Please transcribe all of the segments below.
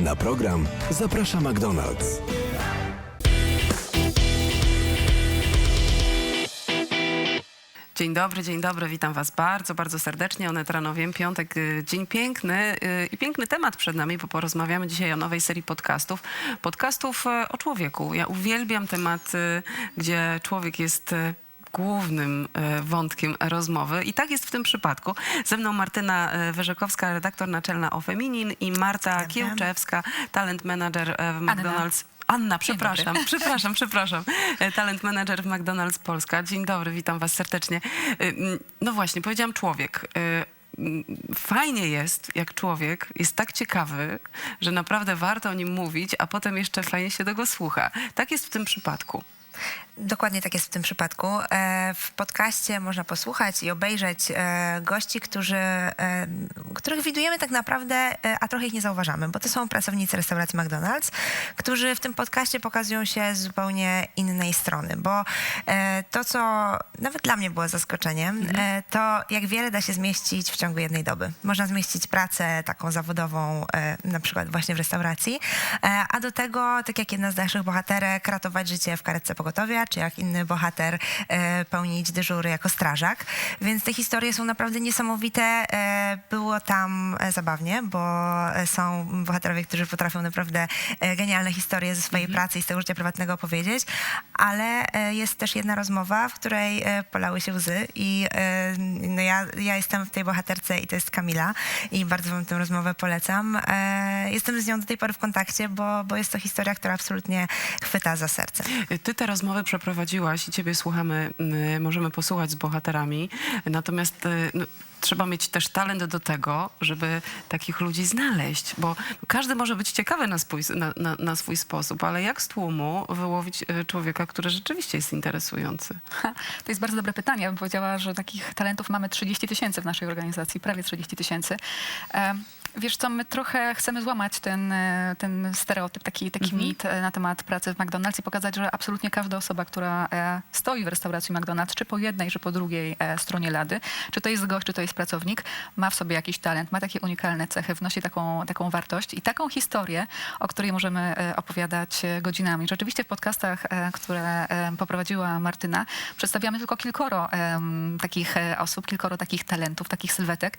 Na program zaprasza McDonald's. Dzień dobry, dzień dobry, witam Was bardzo, bardzo serdecznie. Onet Ranowiem, piątek, y, dzień piękny y, i piękny temat przed nami, bo porozmawiamy dzisiaj o nowej serii podcastów. Podcastów y, o człowieku. Ja uwielbiam temat, gdzie człowiek jest głównym y, wątkiem rozmowy i tak jest w tym przypadku. Ze mną Martyna y, Wyrzekowska, redaktor naczelna o Feminin i Marta. Kiełczewska, talent manager y, w McDonald's. Anna, przepraszam, przepraszam, przepraszam. E, Talent manager w McDonald's Polska. Dzień dobry, witam was serdecznie. E, No właśnie, powiedziałam człowiek. E, Fajnie jest, jak człowiek jest tak ciekawy, że naprawdę warto o nim mówić, a potem jeszcze fajnie się tego słucha. Tak jest w tym przypadku. Dokładnie tak jest w tym przypadku. E, W podcaście można posłuchać i obejrzeć e, gości, którzy, e, których widujemy tak naprawdę, a trochę ich nie zauważamy, bo to są pracownicy restauracji McDonald's, którzy w tym podcaście pokazują się z zupełnie innej strony, bo to, co nawet dla mnie było zaskoczeniem, e, to jak wiele da się zmieścić w ciągu jednej doby. Można zmieścić pracę taką zawodową, na przykład właśnie w restauracji, a do tego, tak jak jedna z naszych bohaterek, ratować życie w karetce pogotowia, czy jak inny bohater e, pełnić dyżury jako strażak. Więc te historie są naprawdę niesamowite. E, Było tam e, zabawnie, bo są bohaterowie, którzy potrafią naprawdę genialne historie ze swojej pracy i z tego życia prywatnego opowiedzieć, ale jest też jedna rozmowa, w której polały się łzy i no ja, ja jestem w tej bohaterce i to jest Kamila i bardzo wam tę rozmowę polecam. Jestem z nią do tej pory w kontakcie, bo, bo jest to historia, która absolutnie chwyta za serce. Ty te rozmowy przeprowadziłaś i ciebie słuchamy, możemy posłuchać z bohaterami. Natomiast y, no, trzeba mieć też talent do tego, żeby takich ludzi znaleźć, bo każdy może być ciekawy na swój, na, na, na swój sposób, ale jak z tłumu wyłowić y, człowieka, który rzeczywiście jest interesujący? Ha, To jest bardzo dobre pytanie. Ja bym powiedziała, że takich talentów mamy 30 tysięcy w naszej organizacji, prawie 30 tysięcy. Wiesz co, my trochę chcemy złamać ten, e, ten stereotyp, taki, taki mit e, na temat pracy w McDonald's i pokazać, że absolutnie każda osoba, która e, stoi w restauracji McDonald's, czy po jednej, czy po drugiej stronie lady, czy to jest gość, czy to jest pracownik, ma w sobie jakiś talent, ma takie unikalne cechy, wnosi taką, taką wartość i taką historię, o której możemy opowiadać godzinami. Rzeczywiście w podcastach, które poprowadziła Martyna, przedstawiamy tylko kilkoro takich osób, kilkoro takich talentów, takich sylwetek.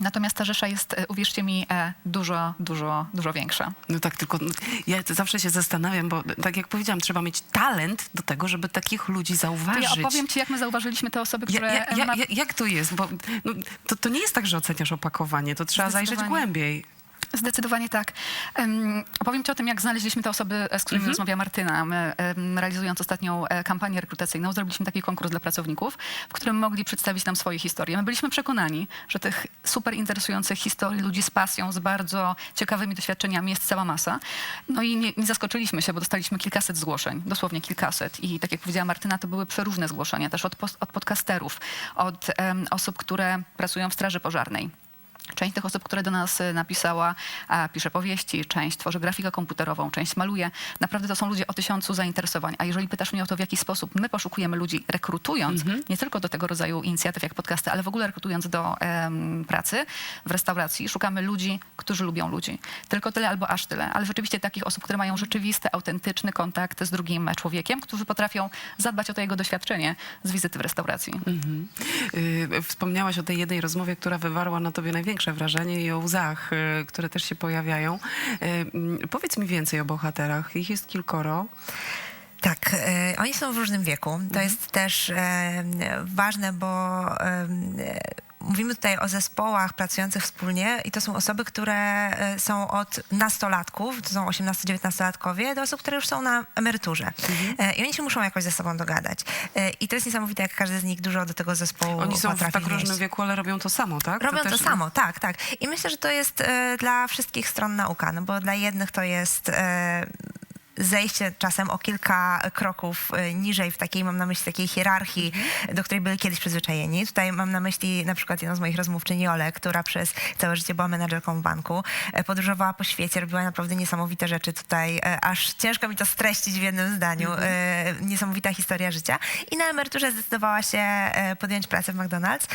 Natomiast ta rzesza jest, uwierzcie mi, e, dużo, dużo, dużo większa. No tak, tylko ja zawsze się zastanawiam, bo tak jak powiedziałam, trzeba mieć talent do tego, żeby takich ludzi To zauważyć. ja opowiem ci, jak my zauważyliśmy te osoby, które... ja, ja, ja, jak to jest? Bo no, to, to nie jest tak, że oceniasz opakowanie, to trzeba zajrzeć głębiej. Zdecydowanie tak. Um, opowiem ci o tym, jak znaleźliśmy te osoby, e, z którymi rozmawia Martyna. My, em, realizując ostatnią e, kampanię rekrutacyjną, zrobiliśmy taki konkurs dla pracowników, w którym mogli przedstawić nam swoje historie. My byliśmy przekonani, że tych super interesujących historii ludzi z pasją, z bardzo ciekawymi doświadczeniami jest cała masa. No i nie, nie zaskoczyliśmy się, bo dostaliśmy kilkaset zgłoszeń, dosłownie kilkaset. I tak jak powiedziała Martyna, to były przeróżne zgłoszenia, też od, od podcasterów, od em, osób, które pracują w Straży Pożarnej. Część tych osób, które do nas e, napisała, pisze powieści, część tworzy grafikę komputerową, część maluje. Naprawdę to są ludzie o tysiącu zainteresowań. A jeżeli pytasz mnie o to, w jaki sposób my poszukujemy ludzi, rekrutując nie tylko do tego rodzaju inicjatyw jak podcasty, ale w ogóle rekrutując do em, pracy w restauracji, szukamy ludzi, którzy lubią ludzi. Tylko tyle albo aż tyle. Ale rzeczywiście takich osób, które mają rzeczywisty, autentyczny kontakt z drugim człowiekiem, którzy potrafią zadbać o to jego doświadczenie z wizyty w restauracji. Yy, Wspomniałaś o tej jednej rozmowie, która wywarła na tobie największe wrażenie i o łzach, yy, które też się pojawiają. Yy, mm, Powiedz mi więcej o bohaterach. Ich jest kilkoro. Tak, e, oni są w różnym wieku. To jest też ważne, bo mówimy tutaj o zespołach pracujących wspólnie i to są osoby, które e, są od nastolatków, to są 18-19-latkowie, do osób, które już są na emeryturze. E, I oni się muszą jakoś ze sobą dogadać. E, I to jest niesamowite, jak każdy z nich dużo do tego zespołu Oni są w tak wnieść. różnym wieku, ale robią to samo, tak? Robią to, też- samo, tak, tak. I myślę, że to jest dla wszystkich stron nauka, no bo dla jednych to jest zejście czasem o kilka kroków e, niżej w takiej, mam na myśli takiej hierarchii, do której byli kiedyś przyzwyczajeni. Tutaj mam na myśli na przykład jedną z moich rozmówczyń, Olę, która przez całe życie była menedżerką w banku, e, podróżowała po świecie, robiła naprawdę niesamowite rzeczy tutaj, e, aż ciężko mi to streścić w jednym zdaniu. E, Niesamowita historia życia. I na emeryturze zdecydowała się podjąć pracę w McDonald's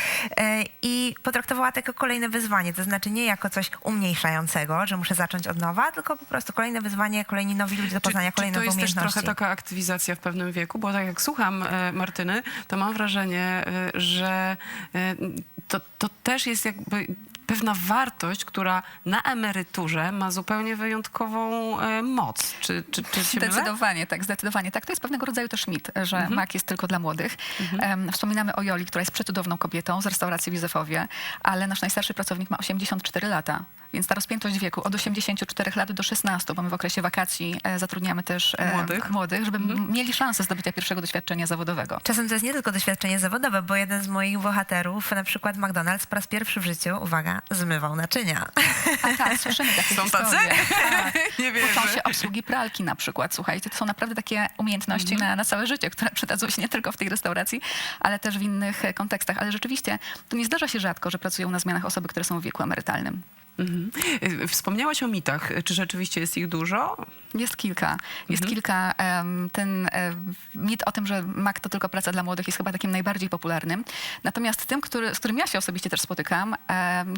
i potraktowała to jako kolejne wyzwanie, to znaczy nie jako coś umniejszającego, że muszę zacząć od nowa, tylko po prostu kolejne wyzwanie, kolejni nowi ludzie do poznania, czy kolejne to jest też umiejętności. trochę taka aktywizacja w pewnym wieku? Bo tak jak słucham e, Martyny, to mam wrażenie, e, że e, to, to też jest jakby pewna wartość, która na emeryturze ma zupełnie wyjątkową e, moc. Czy, czy, czy się mylę? Zdecydowanie tak, zdecydowanie tak. To jest pewnego rodzaju też mit, że mak jest tylko dla młodych. Em, Wspominamy o Joli, która jest przecudowną kobietą z restauracji w Józefowie, ale nasz najstarszy pracownik ma 84 lata. Więc ta rozpiętość wieku od 84 lat do 16, bo my w okresie wakacji e, zatrudniamy też e, Młodych. młodych żeby m- mieli szansę zdobycia pierwszego doświadczenia zawodowego. Czasem to jest nie tylko doświadczenie zawodowe, bo jeden z moich bohaterów, na przykład McDonald's, po raz pierwszy w życiu, uwaga, zmywał naczynia. A tak, słyszymy takie Są tacy? historie. Tak. Nie Uczą wierzę. się obsługi pralki na przykład. Słuchajcie, to są naprawdę takie umiejętności Mhm. na, na całe życie, które przydadzą się nie tylko w tej restauracji, ale też w innych e, kontekstach. Ale rzeczywiście to nie zdarza się rzadko, że pracują na zmianach osoby, które są w wieku emerytalnym. Mhm. E, Wspomniałaś o mitach. Czy rzeczywiście jest ich dużo? Jest kilka. Jest Mhm. kilka. ten em, mit o tym, że mak to tylko praca dla młodych jest chyba takim najbardziej popularnym. Natomiast tym, który, z którym ja się osobiście też spotykam,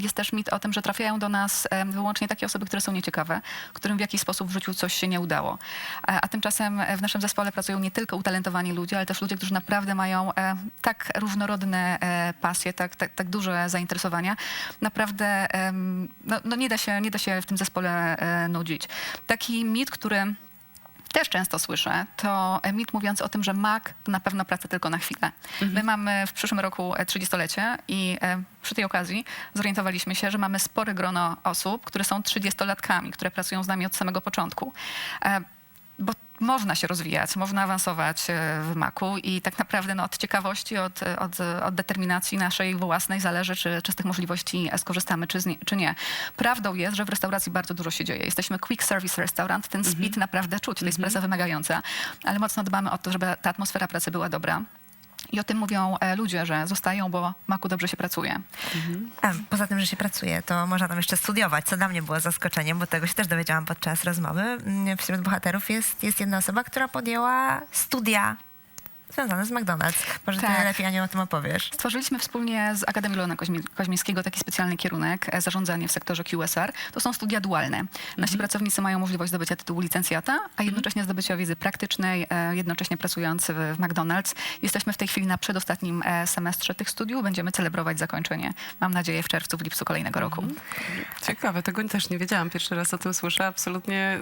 jest też mit o tym, że trafiają do nas wyłącznie takie osoby, które są nieciekawe, którym w jakiś sposób w życiu coś się nie udało. A, a tymczasem e, w naszym zespole pracują nie tylko utalentowani ludzie, ale też ludzie, którzy naprawdę mają e, tak różnorodne e, pasje, tak, tak, tak duże zainteresowania. Naprawdę no, no nie, da się, nie da się w tym zespole e, nudzić. Taki mit, który też często słyszę, to mit mówiący o tym, że mak to na pewno praca tylko na chwilę. My mamy w przyszłym roku e, 30-lecie i e, przy tej okazji zorientowaliśmy się, że mamy spore grono osób, które są 30-latkami, które pracują z nami od samego początku. Można się rozwijać, można awansować e, w maku i tak naprawdę no, od ciekawości, od, od, od determinacji naszej własnej zależy, czy, czy z tych możliwości skorzystamy, czy, nie, czy nie. Prawdą jest, że w restauracji bardzo dużo się dzieje. Jesteśmy quick service restaurant, ten speed naprawdę czuć, to jest praca wymagająca, ale mocno dbamy o to, żeby ta atmosfera pracy była dobra. I o tym mówią e, ludzie, że zostają, bo maku dobrze się pracuje. A, poza tym, że się pracuje, to można tam jeszcze studiować, co dla mnie było zaskoczeniem, bo tego się też dowiedziałam podczas rozmowy. Mm, Wśród bohaterów jest, jest jedna osoba, która podjęła studia związane z McDonald's. Może ty Tak. najlepiej, Aniu, o tym opowiesz. Stworzyliśmy wspólnie z Akademią Leona Koźmi- Koźmińskiego taki specjalny kierunek e, zarządzanie w sektorze QSR. To są studia dualne. Nasi pracownicy mają możliwość zdobycia tytułu licencjata, a jednocześnie zdobycia wiedzy praktycznej, e, jednocześnie pracując w, w McDonald's. Jesteśmy w tej chwili na przedostatnim e, semestrze tych studiów. Będziemy celebrować zakończenie, mam nadzieję, w czerwcu, w lipcu kolejnego roku. Ciekawe, tego też nie wiedziałam. Pierwszy raz o tym słyszę. Absolutnie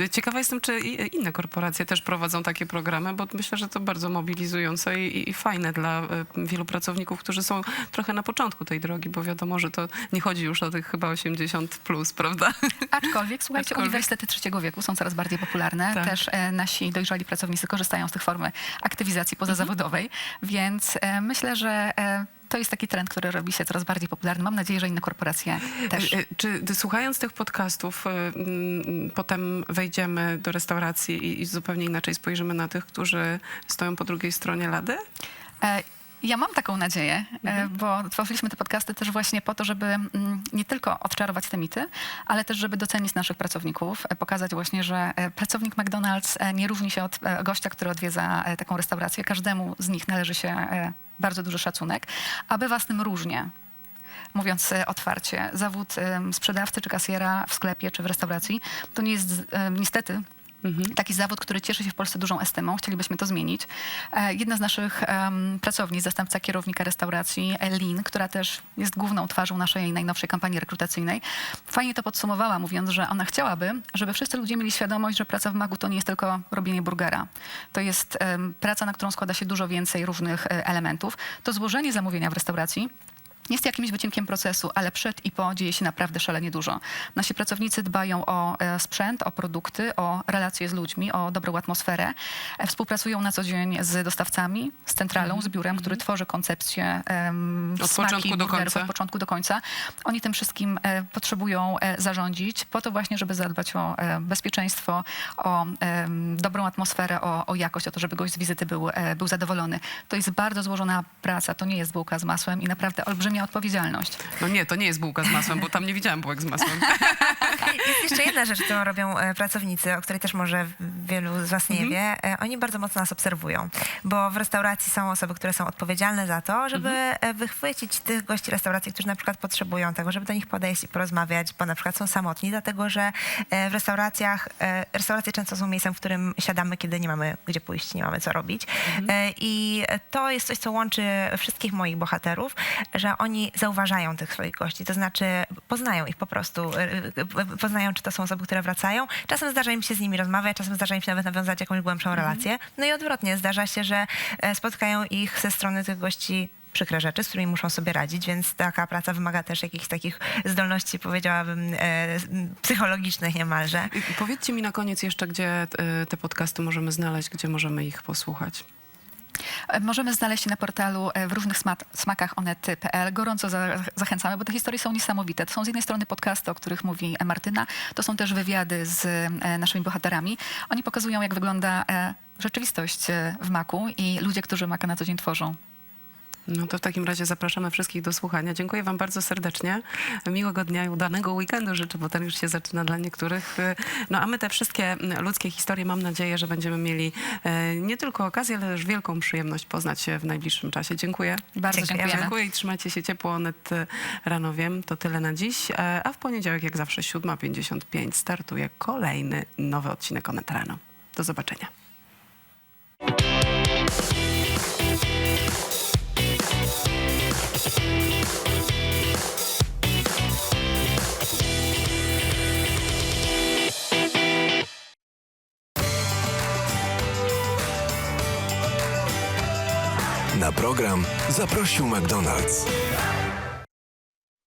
y, ciekawa jestem, czy i- inne korporacje też prowadzą takie programy, bo myślę, że to bardzo mobilizujące i, i- fajne dla y, wielu pracowników, którzy są trochę na początku tej drogi, bo wiadomo, że to nie chodzi już o tych chyba 80 plus, prawda? Aczkolwiek, słuchajcie, Aczkolwiek. uniwersytety trzeciego wieku są coraz bardziej popularne. Tak. Też e, nasi dojrzali pracownicy korzystają z tych form aktywizacji pozazawodowej, więc e, myślę, że e, to jest taki trend, który robi się coraz bardziej popularny. Mam nadzieję, że inne korporacje też. Y, y, Czy słuchając tych podcastów, y, mm, potem wejdziemy do restauracji i, i zupełnie inaczej spojrzymy na tych, którzy stoją po drugiej stronie lady? E, Ja mam taką nadzieję, e, Mhm. bo tworzyliśmy te podcasty też właśnie po to, żeby mm, nie tylko odczarować te mity, ale też żeby docenić naszych pracowników, e, pokazać właśnie, że pracownik McDonald's nie różni się od gościa, który odwiedza taką restaurację. Każdemu z nich należy się bardzo duży szacunek, a bywa z tym różnie. Mówiąc e, otwarcie, zawód sprzedawcy czy kasjera w sklepie czy w restauracji to nie jest e, niestety Taki zawód, który cieszy się w Polsce dużą estymą. Chcielibyśmy to zmienić. E, Jedna z naszych em, pracownic, zastępca kierownika restauracji Lin, która też jest główną twarzą naszej najnowszej kampanii rekrutacyjnej, fajnie to podsumowała, mówiąc, że ona chciałaby, żeby wszyscy ludzie mieli świadomość, że praca w magu to nie jest tylko robienie burgera. To jest em, praca, na którą składa się dużo więcej różnych e, elementów. To złożenie zamówienia w restauracji jest jakimś wycinkiem procesu, ale przed i po dzieje się naprawdę szalenie dużo. Nasi pracownicy dbają o e, sprzęt, o produkty, o relacje z ludźmi, o dobrą atmosferę. E, Współpracują na co dzień z dostawcami, z centralą, z biurem, który tworzy koncepcję em, Od smaki początku do końca. Od początku do końca. Oni tym wszystkim e, potrzebują zarządzić po to właśnie, żeby zadbać o bezpieczeństwo, o dobrą atmosferę, o, o jakość, o to, żeby gość z wizyty był, był zadowolony. To jest bardzo złożona praca, to nie jest bułka z masłem i naprawdę olbrzymia odpowiedzialność. No nie, to nie jest bułka z masłem, bo tam nie widziałam bułek z masłem. Jest jeszcze jedna rzecz, którą robią e, pracownicy, o której też może wielu z was nie wie. E, Oni bardzo mocno nas obserwują, bo w restauracji są osoby, które są odpowiedzialne za to, żeby e, wychwycić tych gości restauracji, którzy na przykład potrzebują tego, żeby do nich podejść i porozmawiać, bo na przykład są samotni, dlatego że w restauracjach, restauracje często są miejscem, w którym siadamy, kiedy nie mamy gdzie pójść, nie mamy co robić. E, I to jest coś, co łączy wszystkich moich bohaterów, że oni zauważają tych swoich gości, to znaczy poznają ich po prostu, e, e, poznają, czy to są osoby, które wracają. Czasem zdarza im się z nimi rozmawiać, czasem zdarza im się nawet nawiązać jakąś głębszą relację. No i odwrotnie, zdarza się, że e, spotkają ich ze strony tych gości przykre rzeczy, z którymi muszą sobie radzić, więc taka praca wymaga też jakichś takich zdolności, powiedziałabym, e, psychologicznych niemalże. I Powiedzcie mi na koniec jeszcze, gdzie e, te podcasty możemy znaleźć, gdzie możemy ich posłuchać. E, Możemy znaleźć je na portalu e, w różnych sma- smakach onety.pl. Gorąco za- zachęcamy, bo te historie są niesamowite. To są z jednej strony podcasty, o których mówi e, Martyna, to są też wywiady z naszymi bohaterami. Oni pokazują, jak wygląda rzeczywistość w maku i ludzie, którzy maka na co dzień tworzą. No to w takim razie zapraszamy wszystkich do słuchania. Dziękuję Wam bardzo serdecznie. Miłego dnia i udanego weekendu życzę, bo ten już się zaczyna dla niektórych. No a my te wszystkie ludzkie historie mam nadzieję, że będziemy mieli e, nie tylko okazję, ale też wielką przyjemność poznać się w najbliższym czasie. Dziękuję. Bardzo dziękujemy. Dziękuję i trzymajcie się ciepło. Onet e, rano wiem. To tyle na dziś. E, A w poniedziałek, jak zawsze, 7.55 startuje kolejny nowy odcinek Onet rano. Do zobaczenia. Program zaprosił McDonald's.